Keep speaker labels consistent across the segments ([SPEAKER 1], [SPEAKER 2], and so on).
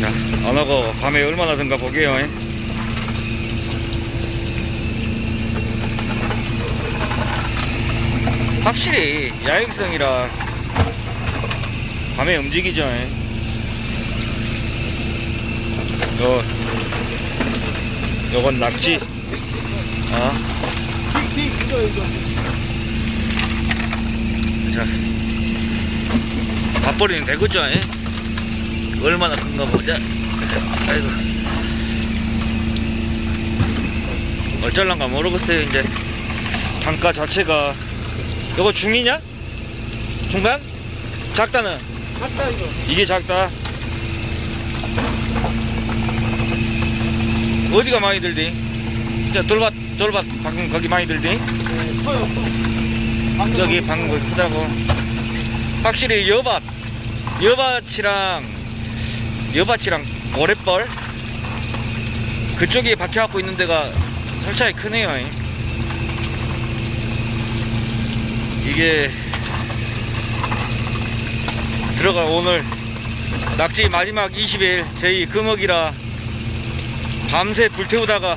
[SPEAKER 1] 자, 언어가 밤에 얼마나 든가 보게요. 예. 확실히 야행성이라 밤에 움직이죠. 예. 요, 요건 낙지.
[SPEAKER 2] 이거.
[SPEAKER 1] 자, 밥벌이는 되겠죠? 예? 얼마나 큰가 보자. 아이고. 어쩔란가 모르겠어요, 이제. 단가 자체가. 이거 중이냐? 중간? 작다는?
[SPEAKER 2] 작다, 이거.
[SPEAKER 1] 이게 작다. 어디가 많이 들디? 자, 돌밭, 돌밭, 방금 거기 많이 들디?
[SPEAKER 2] 네, 커요, 커.
[SPEAKER 1] 여기 방금 거기 크다고 확실히 여밭 여밭이랑 여밭이랑 모래벌 그쪽에 박혀갖고 있는 데가 설차이 크네요 이게 들어가 오늘 낙지 마지막 20일 저희 금어기라 밤새 불태우다가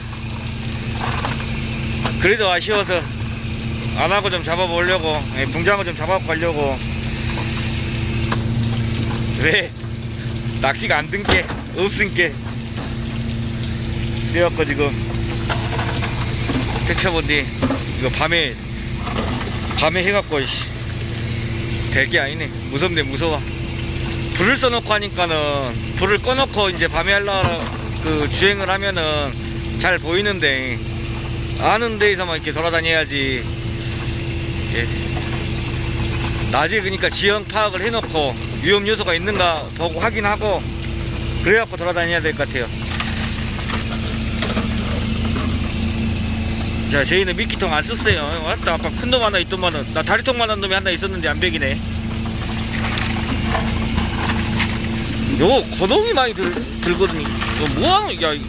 [SPEAKER 1] 그래도 아쉬워서 안 하고 좀 잡아보려고 예, 붕장어 좀 잡아고 가려고. 왜 낚시가 안 든 게 없은 게 그래갖고 지금. 택쳐본디 이거 밤에 밤에 해갖고 될 게 아니네. 무섭네 무서워. 불을 써놓고 하니까는 불을 꺼놓고 이제 밤에 하려 그 주행을 하면은 잘 보이는데 아는 데에서만 이렇게 돌아다녀야지. 예. 낮에 그러니까 지형 파악을 해놓고 위험 요소가 있는가 보고 확인하고 그래갖고 돌아다녀야 될 것 같아요. 자, 저희는 미끼통 안 썼어요. 왔다, 아까 큰 놈 하나 있더만은 나 다리통만한 놈이 하나 있었는데 안 배기네. 요거 고동이 많이 들, 들거든요. 이거 뭐하노? 야, 이거.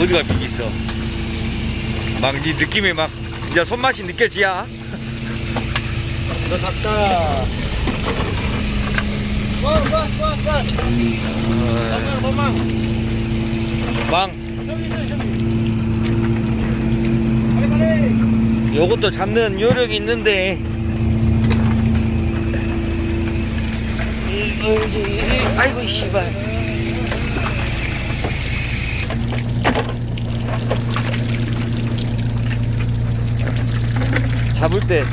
[SPEAKER 1] 어디가 비기 있어? 막네 느낌이 막 이제 손맛이 느껴지야.
[SPEAKER 2] 너 작다. 와, 와, 와, 와.
[SPEAKER 1] 어,
[SPEAKER 2] 도망, 도망.
[SPEAKER 1] 망.
[SPEAKER 2] 저기 있어, 저기. 빨리, 빨리.
[SPEAKER 1] 요것도 잡는 요령이 있는데. 아이고 씨발. 잡을 때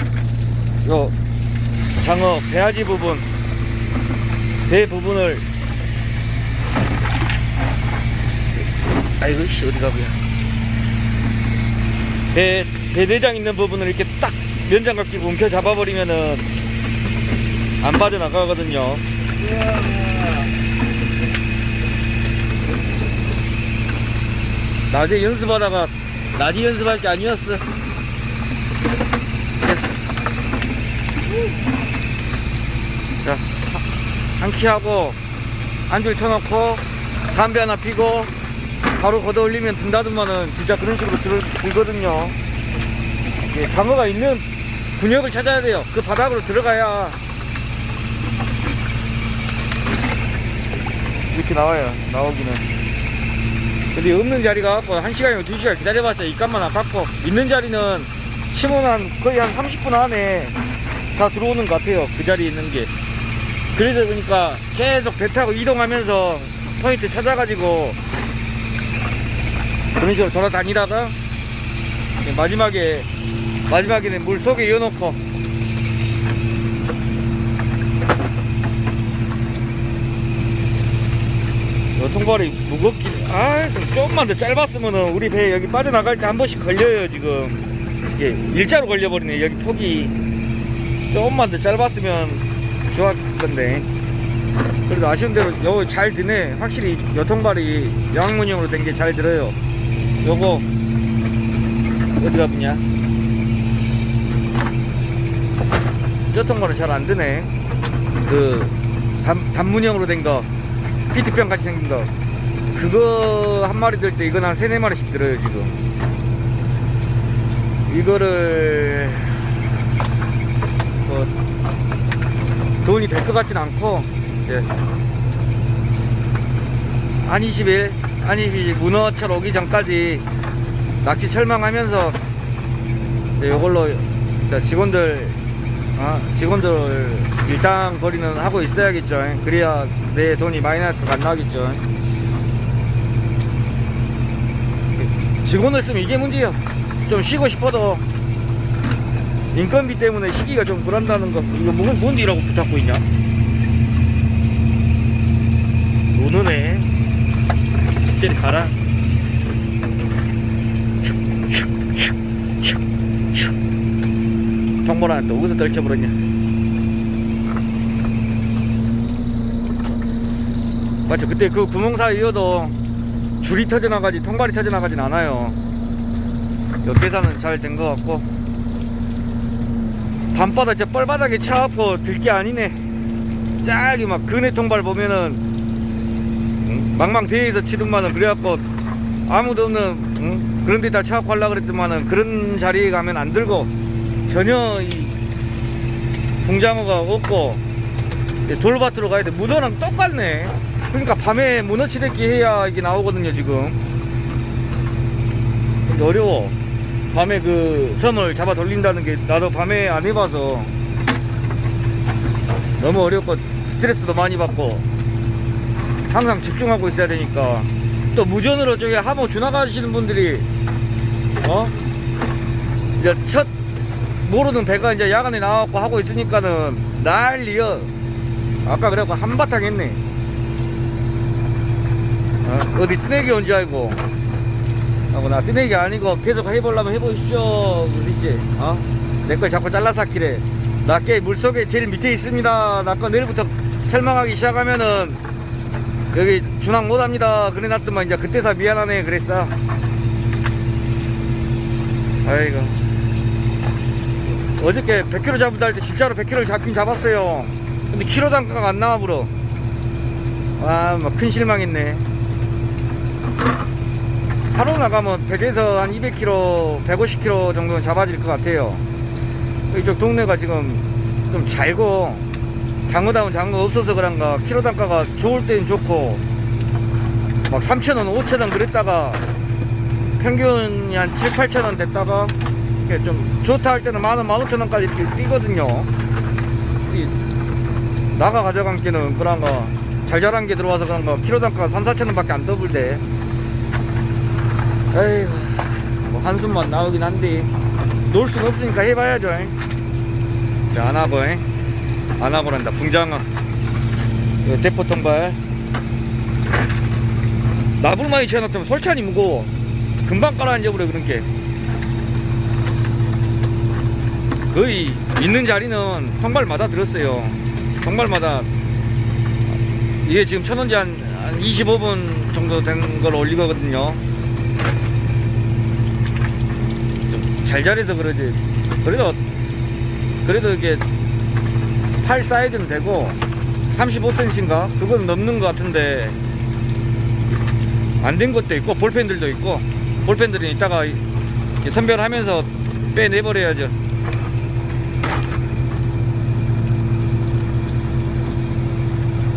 [SPEAKER 1] 요 장어 배아지 부분 배 부분을 아이고 씨 어디가 보야 배, 배대장 있는 부분을 이렇게 딱 면장갑 끼고 움켜 잡아버리면은 안 빠져나가거든요. 낮에 연습하다가 낮에 연습할 게 아니었어. 자, 한키 하고 한줄 쳐놓고 담배 하나 피고 바로 걷어 올리면 든다더만은 진짜 그런 식으로 들, 들거든요. 예, 장어가 있는 군역을 찾아야 돼요. 그 바닥으로 들어가야 이렇게 나와요. 나오기는. 근데 없는 자리가 갖고 한 시간이면 두 시간 기다려봤자 이 값만 아깝고 있는 자리는 심으면 한 거의 한 30분 안에 다 들어오는 것 같아요. 그 자리에 있는 게. 그래서 그러니까 계속 배 타고 이동하면서 포인트 찾아가지고 그런 식으로 돌아다니다가 마지막에 마지막에는 물 속에 이어놓고 여통발이 무겁긴 아 조금만 더 짧았으면은 우리 배 여기 빠져나갈 때 한 번씩 걸려요 지금 이게 일자로 걸려버리네 여기 폭이 조금만 더 짧았으면 좋았을 건데. 그래도 아쉬운 대로 요거 잘 드네. 확실히 여통발이 양문형으로 된 게 잘 들어요. 요거 어디가 붙냐? 여통발은 잘 안 드네. 그 단, 단문형으로 된 거 피트병 같이 생긴 거. 그거 한 마리 들 때 이건 한 세네 마리씩 들어요 지금. 이거를 뭐 돈이 될 것 같진 않고 이제 한 20일 한 20일 문어철 오기 전까지 낚시 철망하면서 요걸로 이제 직원들 아, 직원들 일당 거리는 하고 있어야겠죠. 그래야 내 돈이 마이너스가 안 나겠죠. 직원을 쓰면 이게 문제야. 좀 쉬고 싶어도 인건비 때문에 쉬기가 좀 그런다는 거. 이거 뭔, 뭔 일하고 붙잡고 있냐? 노는네. 이리 가라. 통보라는 또 어디서 떨쳐버렸냐? 맞죠? 그때 그 구멍 사이여도 줄이 터져나가지 통발이 터져나가진 않아요. 요 계산은 잘 된 것 같고 밤바다 저 뻘바닥에 차갖고 들게 아니네. 짝이 막 근해 통발 보면은 응? 망망대해에서 치든만은 그래갖고 아무도 없는 응? 그런 데다 차갖고 하려고 그랬더만은 그런 자리에 가면 안 들고 전혀 이 붕장어가 없고 돌밭으로 가야 돼. 문어랑 똑같네. 그러니까 밤에 문어 치대기 해야 이게 나오거든요, 지금. 어려워. 밤에 그 섬을 잡아 돌린다는 게 나도 밤에 안 해봐서 너무 어렵고 스트레스도 많이 받고 항상 집중하고 있어야 되니까 또 무전으로 저기 하모 지나가시는 분들이 어? 이제 첫 모르는 배가 이제 야간에 나와갖고 하고 있으니까는 난리여. 아까 그래갖고 한바탕 했네. 어, 디 뜨내기 온 줄 알고. 하고 나 뜨내기 아니고 계속 해보려면 해보십시오. 그러지. 어? 내 걸 자꾸 잘라삭기래. 나께 물속에 제일 밑에 있습니다. 나거 내일부터 철망하기 시작하면은 여기 준항 못합니다. 그래 놨더만 이제 그때서 미안하네. 그랬어. 아이고. 어저께 100kg 잡은다 할 때 진짜로 100kg를 잡긴 잡았어요. 근데 키로 단가가 안 나와 불어. 아, 막 큰 실망했네. 하루 나가면 100에서 한 200kg, 150kg 정도는 잡아질 것 같아요. 이쪽 동네가 지금 좀 잘고 장어다운 장어 없어서 그런가 키로 단가가 좋을 때는 좋고 막 3,000원, 5,000원 그랬다가 평균이 한 7, 8,000원 됐다가 좀 좋다 할 때는 만원, 만 오천 원까지 이렇게 뛰거든요. 이 나가 가져간 게는 그런가 잘 자란 게 들어와서 그런가 키로 단가가 3, 4천 원밖에 안 떠불대. 에휴, 뭐 한숨만 나오긴 한데 놀 수는 없으니까 해봐야죠. 자, 안 하고, 에? 안 하고란다. 붕장어. 이거 대포 통발. 나불만이 채워놨다면 솔찬이 무거워. 금방 깔아앉아 버려, 그런 게. 거의 있는 자리는 통발마다 들었어요. 통발마다 이게 지금 천원지 한, 한 25분 정도 된 걸 올리거든요. 좀잘 자라서 그러지. 그래도 그래도 이게 팔 사이즈는 되고 35cm인가 그건 넘는 것 같은데 안 된 것도 있고 볼펜들도 있고 볼펜들은 이따가 선별하면서 빼내버려야죠.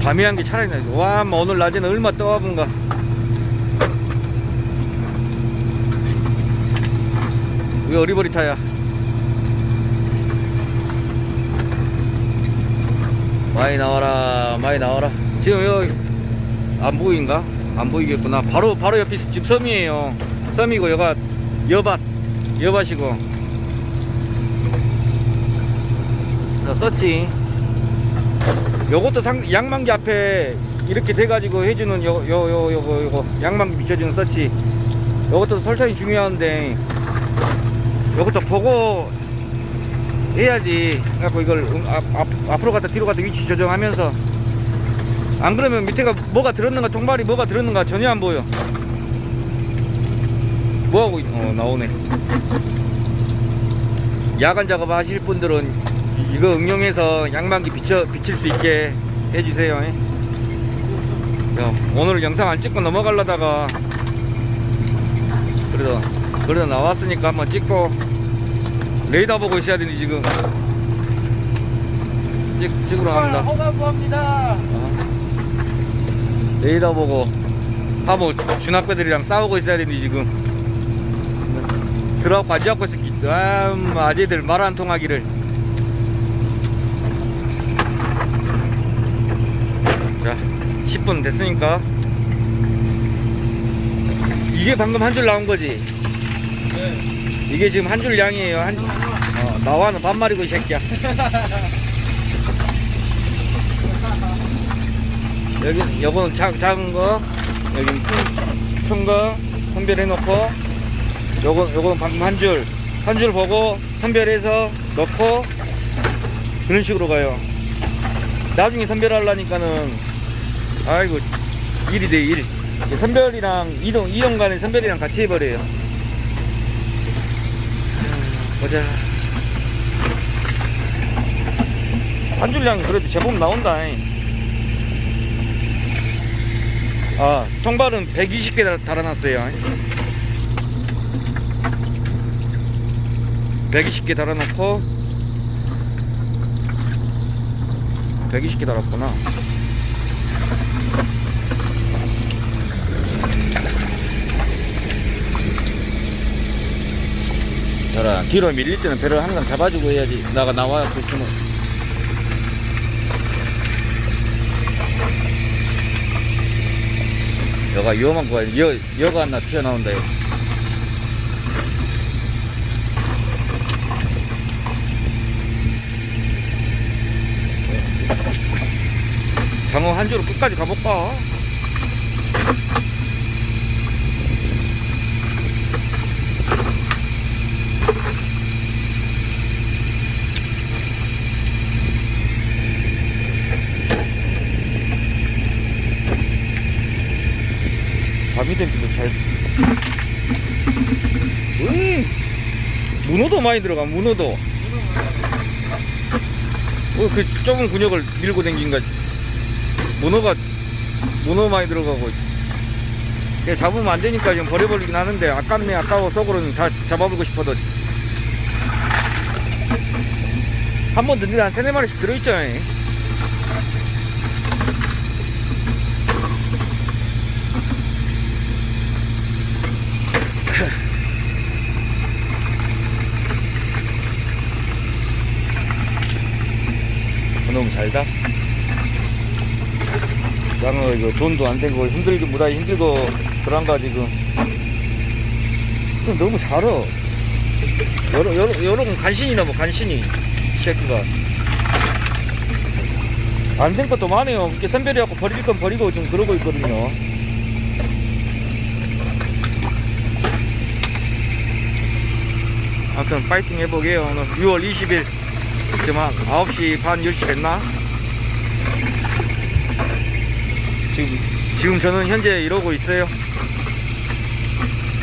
[SPEAKER 1] 밤에 한 게 차라리 나지. 와, 뭐 오늘 낮에는 얼마 떠와본가. 왜 어리버리타야. 많이 나와라, 많이 나와라. 지금 여기 안 보인가? 안 보이겠구나. 바로, 바로 옆이 집 섬이에요. 섬이고, 여가 여밭, 여밭이고. 자, 서치. 요것도 상, 양만기 앞에 이렇게 돼가지고 해주는 요, 요, 요, 요거, 요거, 양만기 비춰주는 서치. 요것도 설정이 중요한데, 요것도 보고 해야지. 그래갖고 이걸 음, 앞, 앞, 앞으로 갔다 뒤로 갔다 위치 조정하면서. 안 그러면 밑에가 뭐가 들었는가, 통발이 뭐가 들었는가 전혀 안 보여. 뭐하고, 있- 어, 나오네. 야간 작업 하실 분들은 이거 응용해서 양만기 비춰, 비칠 수 있게 해주세요. 야, 오늘 영상 안 찍고 넘어가려다가 그래도 그래도 나왔으니까 한번 찍고 레이더 보고 있어야 되니 지금. 찍, 찍으러 갑니다.
[SPEAKER 2] 허가부합니다.
[SPEAKER 1] 레이더 보고 하모 준학배들이랑 싸우고 있어야 되니 지금. 들어가고 앉아갖고 있을기 아, 음, 아재들 말 안 통하기를. 자 10분 됐으니까. 이게 방금 한 줄 나온 거지?
[SPEAKER 2] 네.
[SPEAKER 1] 이게 지금 한 줄 양이에요. 한 줄. 어, 나와는 반말이고 이 새끼야. 여기 요거는 작, 작은 거. 여기 큰거 선별해 놓고 요거 요거는 방금 한 줄. 한 줄 보고 선별해서 넣고 그런 식으로 가요. 나중에 선별하려니까는 아이고 일이 돼 일. 선별이랑 이동 이동 간에 선별이랑 같이 해버려요. 자, 보자 한 줄량 그래도 제법 나온다 잉. 아, 통발은 120개 달- 달아놨어요. 120개 달아놓고 120개 달았구나. 자라. 뒤로 밀릴 때는 배를 항상 잡아주고 해야지. 나가 나와 그 있으면 여가 위험한 거야 여, 여가 하나 튀어나온다 요 장어 한 줄로 끝까지 가볼까? 밤이 된지도 잘. 음, 문어도 많이 들어가, 문어도. 어, 그 좁은 근육을 밀고 댕긴가. 문어가, 문어 많이 들어가고. 걔 잡으면 안 되니까 지금 버려버리긴 하는데, 아깝네, 아까워, 속으로는 다 잡아보고 싶어도. 한번 든데 한 세네 마리씩 들어있잖아요. 그놈 잘다. 양어 이거 돈도 안 되고 힘들고 무다히 힘들고 그런가 지금. 너무 잘어. 여러 여러 여러 건 간신이나 뭐 간신히 이 새끼가. 안 된 것도 많아요. 이렇게 선별해갖고 버릴 건 버리고 좀 그러고 있거든요. 아무튼 파이팅 해보게요. 오늘 6월 20일 지금 한 9시 반 10시 됐나? 지금 지금 저는 현재 이러고 있어요.